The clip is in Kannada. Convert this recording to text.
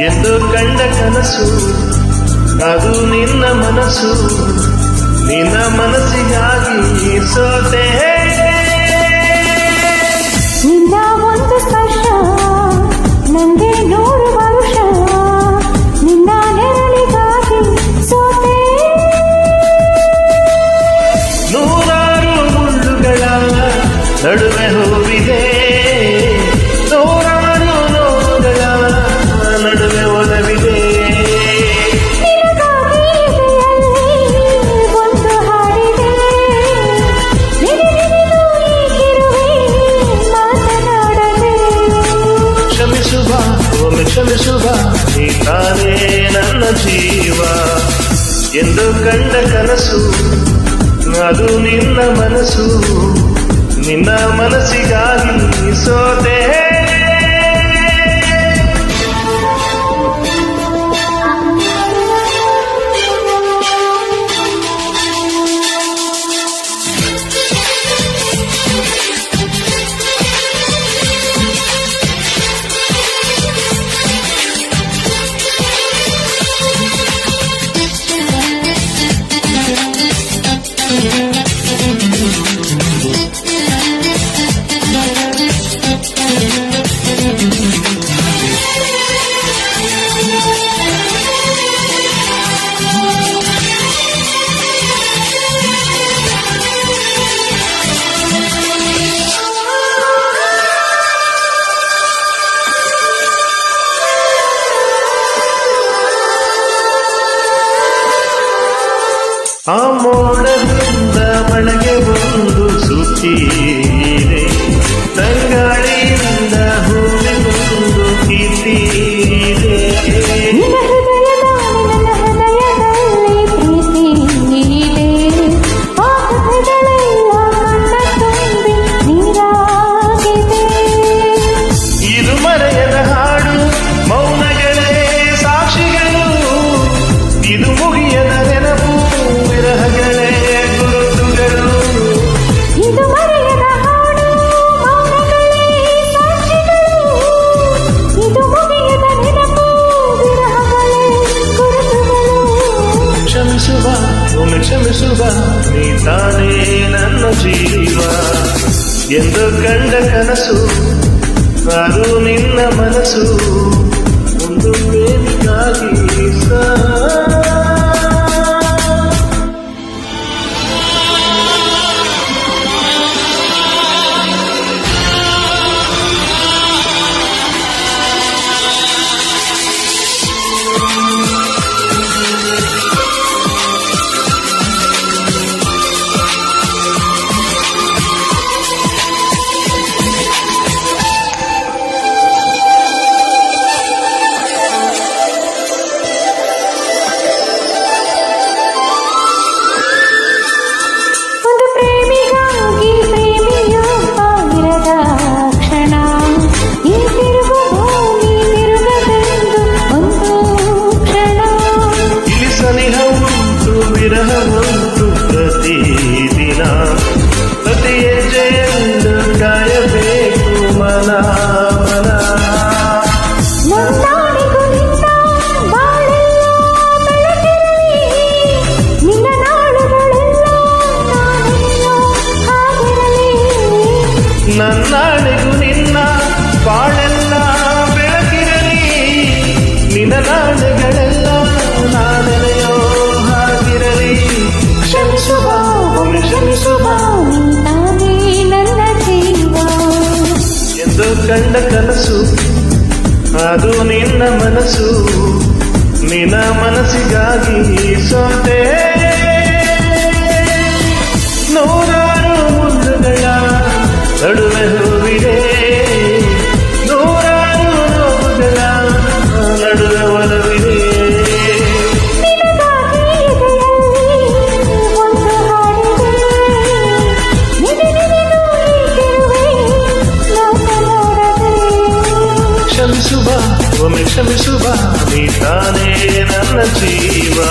ಎಂದು ಕಂಡ ಕನಸು ಅದು ನಿನ್ನ ಮನಸ್ಸು ನಿನ್ನ ಮನಸ್ಸಿಗಾಗಿ ಸೋತೆ ನಡುವೆ ಹೂವಿದೆ. ನೂರಾರು ನಡುವೆ ಒಲವಿದೆ. ಕ್ಷಮಿಸುವ, ಒಮ್ಮೆ ಕ್ಷಮಿಸುವ ನೀ ತಾನೇ ನನ್ನ ಜೀವ. ಎಂದು ಕಂಡ ಕನಸು, ಅದು ನಿನ್ನ ಮನಸ್ಸು ನಿನ್ನ ಮನಸ್ಸಿಗಾಗಿ ಸೋತೆ ಆ ಮೋಡದಿಂದ ಮಳೆಗೆ ಒಂದು ಸುತ್ತೀರೆ ತಂಗಾಳಿಯಿಂದ ತಾನೇ ನನ್ನ ಜೀವ ಎಂದು ಕಂಡ ಕನಸು ಅದು ನಿನ್ನ ಮನಸ್ಸು ಒಂದು ನನ್ನಾಣಿಗೂ ನಿನ್ನ ಬಾಳೆಲ್ಲ ಬೆಳಕಿರಲಿ. ನಿನ್ನ ನಾಳುಗಳೆಲ್ಲ ಅದು ನಿನ್ನ ಮನಸ್ಸು ನಿನ್ನ ಮನಸ್ಸಿಗಾಗಿ ಸೋತೆ క్షమిషువా నీ తానే నన్న జీవా.